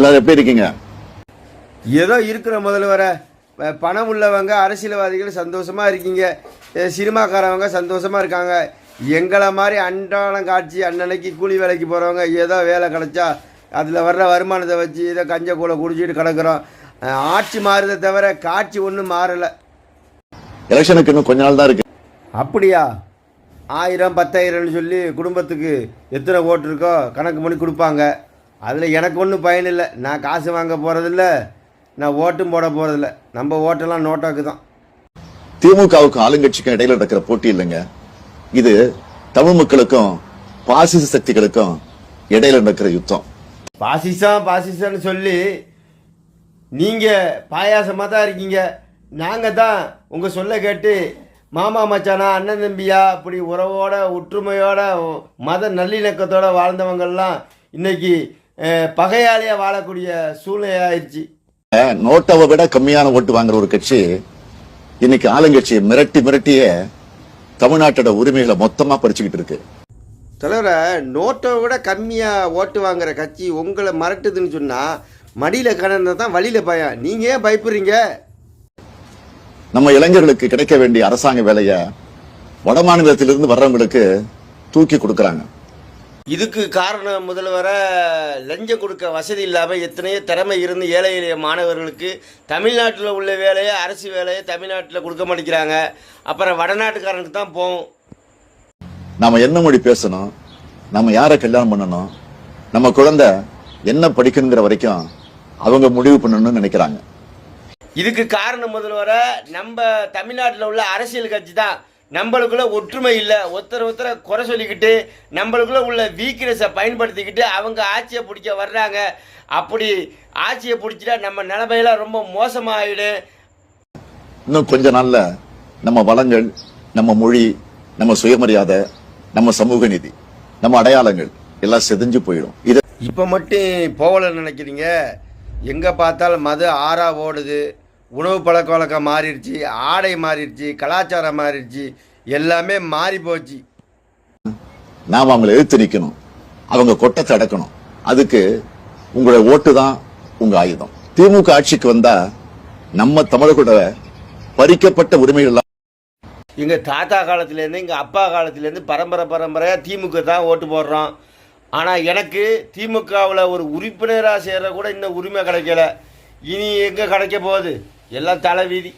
எல்லாரும் எப்படி இருக்கீங்க? ஏதோ இருக்கிற முதல்வரை அஹ் பணம் உள்ளவங்க அரசியல்வாதிகள் சந்தோஷமா இருக்கீங்க. சினிமாக்காரவங்க சந்தோஷமா இருக்காங்க. எங்களை மாதிரி அன்றாடம் காட்சி அன்னன்னைக்கு கூலி வேலைக்கு போகிறவங்க ஏதோ வேலை கிடைச்சா அதில் வர்ற வருமானத்தை வச்சு ஏதோ கஞ்ச கூலை குடிச்சிட்டு கிடக்குறோம். ஆட்சி மாறுதே தவிர காட்சி ஒன்றும் மாறலை. எலெக்ஷனுக்கு இன்னும் கொஞ்ச நாள் தான் இருக்கு. அப்படியா? ஆயிரம் பத்தாயிரம்னு சொல்லி குடும்பத்துக்கு எத்தனை ஓட்டு இருக்கோ கணக்கு பண்ணி கொடுப்பாங்க. அதில் எனக்கு ஒன்றும் பயன் இல்லை. நான் காசு வாங்க போகிறதில்ல நான் ஓட்டும் போட போகிறதில்ல நம்ம ஓட்டெல்லாம் நோட்டாக்கு தான். திமுகவுக்கும் ஆளுங்கட்சிக்கும் இடையில நடக்கிற போட்டி இல்லைங்க. இது தமிழ் மக்களுக்கும் பாசிச சக்திகளுக்கும் இடையில நடக்கிற யுத்தம். பாசிசம் பாசிசம்னு சொல்லி நீங்கள் பாயாசமாக தான் இருக்கீங்க. நாங்கள் தான் உங்கள் சொல்ல கேட்டு மாமா மச்சானா அண்ணன் தம்பியா? அப்படி உறவோட ஒற்றுமையோட மத நல்லிணக்கத்தோட வாழ்ந்தவங்கெல்லாம் இன்னைக்கு பகையாளியா வாழக்கூடிய சூழ்நிலை ஆயிடுச்சு நோட்டாவை விட கம்மியான ஓட்டு வாங்குற ஒரு கட்சி இன்னைக்கு ஆளுங்கட்சியை மிரட்டி மிரட்டியே தமிழ்நாட்டோட உரிமைகளை மொத்தமா பறிச்சுக்கிட்டு இருக்கு. தலைவரை நோட்டை விட கம்மியாக ஓட்டு வாங்குற கட்சி உங்களை மிரட்டுதுன்னு சொன்னால் மடியில் கடந்த தான் வழியில் பயம் நீங்கள் ஏன் பயப்படுறீங்க? நம்ம இளைஞர்களுக்கு கிடைக்க வேண்டிய அரசாங்க வேலைய வட மாநிலத்திலிருந்து வர்றவங்களுக்கு தூக்கி கொடுக்கறாங்க. இதுக்கு காரணம் முதல்வரை லஞ்சம் கொடுக்க வசதி இல்லாமல் எத்தனையோ திறமை இருந்து ஏழை எளிய மாணவர்களுக்கு தமிழ்நாட்டில் உள்ள வேலையை அரசு வேலையை தமிழ்நாட்டில் கொடுக்க மாட்டேங்கிறாங்க. அப்புறம் வடநாட்டுக்காரனுக்கு தான் போகும் நாம என்ன மொழி பேசணும்? நம்ம யாரை கல்யாணம் பண்ணணும்? நம்ம குழந்தை என்ன படிக்கணுங்கிற வரைக்கும் அவங்க முடிவு பண்ணணும்னு நினைக்கிறாங்க. இதுக்கு காரணம் முதல்வரை நம்ம தமிழ்நாட்டில் உள்ள அரசியல் கட்சி தான். நம்மளுக்குள்ள ஒற்றுமை இல்லை ஒருத்தர் ஒருத்தரை குறை சொல்லிக்கிட்டு நம்மளுக்குள்ள உள்ள வீக்னஸை பயன்படுத்திக்கிட்டு அவங்க ஆட்சியை பிடிக்க வர்றாங்க. அப்படி ஆட்சியை பிடிச்சிட்டா நம்ம நிலைமையெல்லாம் ரொம்ப மோசமாயிடும் இன்னும் கொஞ்ச நாள்ல நம்ம வளங்கள் நம்ம மொழி நம்ம சுயமரியாதை நம்ம சமூக நீதி நம்ம அடையாளங்கள் எல்லாம் செதஞ்சு போயிடும். இது இப்போ மட்டும் போகலன்னு நினைக்கிறீங்க? எங்கே பார்த்தாலும் மது ஆறா ஓடுது. உணவு பழக்க வழக்கம் மாறிடுச்சு ஆடை மாறிடுச்சு கலாச்சாரம் மாறிடுச்சு. எல்லாமே மாறி போச்சு. நாம அவங்களை எதிர்த்து நிக்கணும் அவங்க கொட்டத்தை அடக்கணும் அதுக்கு உங்களுடைய ஓட்டு தான் உங்க ஆயுதம். திமுக ஆட்சிக்கு வந்தா நம்ம தமிழர்களோட பறிக்கப்பட்ட உரிமைகள் எங்கள் தாத்தா காலத்துலேருந்து எங்கள் அப்பா காலத்துலேருந்து பரம்பரை பரம்பரையாக திமுக தான் ஓட்டு போடுறோம். ஆனால் எனக்கு திமுகவில் ஒரு உறுப்பினராக சேர்ற கூட இன்னும் உரிமை கிடைக்கல. இனி எங்கே கிடைக்க போகுது? எல்லாம் தலைவீதி